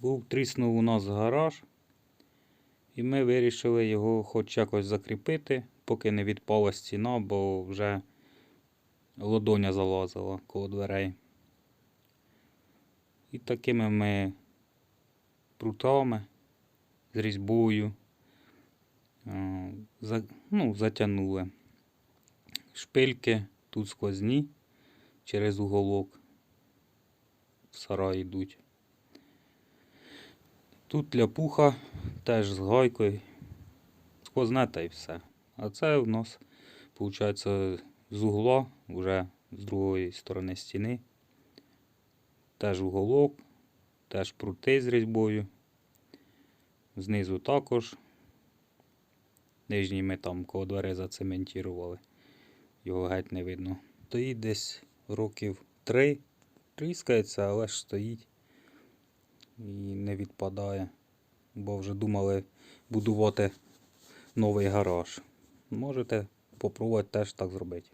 Був тріснув у нас гараж, і ми вирішили його хоч якось закріпити, поки не відпала стіна, бо вже лодоня залазила коло дверей. І такими ми прутами з різьбою е, ну, затягнули. Шпильки тут сквозні через уголок в сарай йдуть. Тут ляпуха теж з гайкою. Сквозне та й все. А це у нас, виходить, з угла, вже з другої сторони стіни. Теж уголок, теж прути з різьбою. Знизу також. Нижній ми там коло дверей зацементували. Його геть не видно. Стоїть десь років три. Тріскається, але ж стоїть і не відпадає. Бо вже думали будувати новий гараж. Можете попробувати теж так зробити.